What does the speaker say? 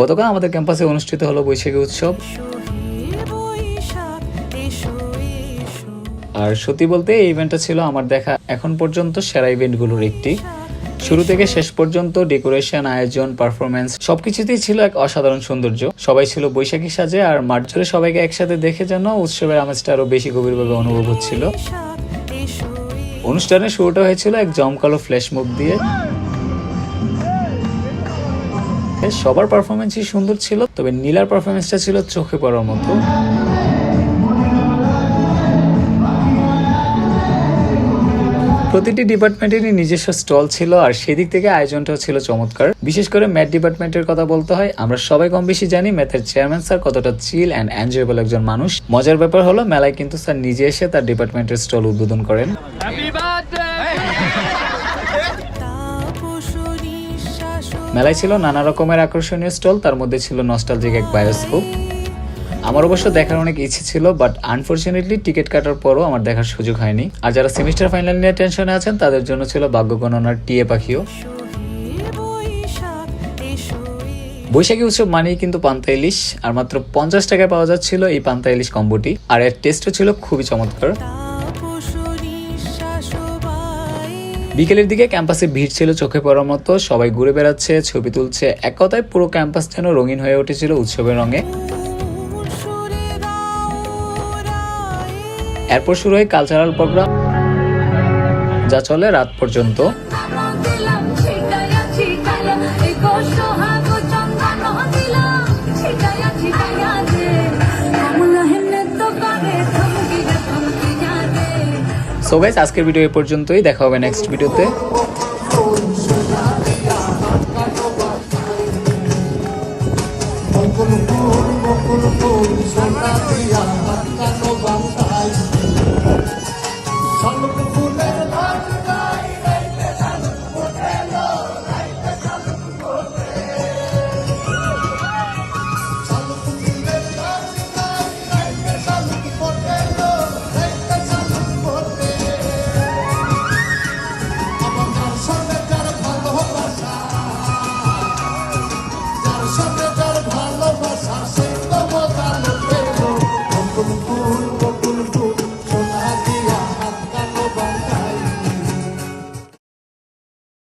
গতকাল আমাদের ক্যাম্পাসে অনুষ্ঠিত হলো বৈশাখী উৎসব। আর সত্যি বলতে এই ইভেন্টটা ছিল আমার দেখা। এখন পর্যন্ত সেরা ইভেন্টগুলোর একটি। শুরু থেকে শেষ পর্যন্ত ডেকোরেশন আয়োজন পারফরমেন্স সবকিছুতেই ছিল এক অসাধারণ সৌন্দর্য। সবাই ছিল বৈশাখী সাজে আর মাঠ জুড়ে সবাইকে একসাথে দেখে যেন উৎসবের আমেজটা আরও বেশি গভীরভাবে অনুভব হচ্ছিল। অনুষ্ঠানের শুরুটা হয়েছিল এক জমকালো ফ্ল্যাশ মুভ দিয়ে। সবার পারফরমেন্সই সুন্দর ছিল, তবে নীলার পারফরমেন্সটা ছিল চোখে পড়ার মতো। প্রতিটি ডিপার্টমেন্টেরই নিজস্ব স্টল ছিল, আর সেদিক থেকে আয়োজনটাও ছিল চমৎকার। বিশেষ করে ম্যাথ ডিপার্টমেন্টের কথা বলতে হয়, আমরা সবাই কম বেশি জানি ম্যাথের চেয়ারম্যান স্যার কতটা চিল অ্যান্ড এনজয়েবল একজন মানুষ। মজার ব্যাপার হলো, মেলায় কিন্তু স্যার নিজে এসে তার ডিপার্টমেন্টের স্টল উদ্বোধন করেন। মেলায় ছিল নানা রকমের আকর্ষণীয় স্টল, তার মধ্যে ছিল নস্টালজিক এক বায়োস্কোপ আমার অবশ্য দেখার অনেক ইচ্ছে ছিল বাট আনফরচুনেটলি টিকিট কাটার পরও আমার দেখার সুযোগ হয়নি। আর যারা সেমিস্টার ফাইনাল নিয়ে টেনশনে আছেন, তাদের জন্য ছিল ভাগ্য গণনার টিএ পাখিও। বৈশাখী উৎসব মানেই কিন্তু পান্তা ইলিশ, আর মাত্র পঞ্চাশ টাকায় পাওয়া যাচ্ছিল এই পান্তা ইলিশ কম্বোটি, আর এর টেস্টও ছিল খুবই চমৎকার। বিকেলের দিকে ক্যাম্পাসে ভিড় ছিল, চোখে পড়ার মতো। সবাই ঘুরে বেড়াচ্ছে, ছবি তুলছে। এক কথায় পুরো ক্যাম্পাস যেন রঙিন হয়ে উঠেছিল উৎসবের রঙে। এরপর শুরু হয় কালচারাল প্রোগ্রাম যা চলে রাত পর্যন্ত। সো গাইস আজকের ভিডিও এ পর্যন্তই। দেখা হবে নেক্সট ভিডিওতে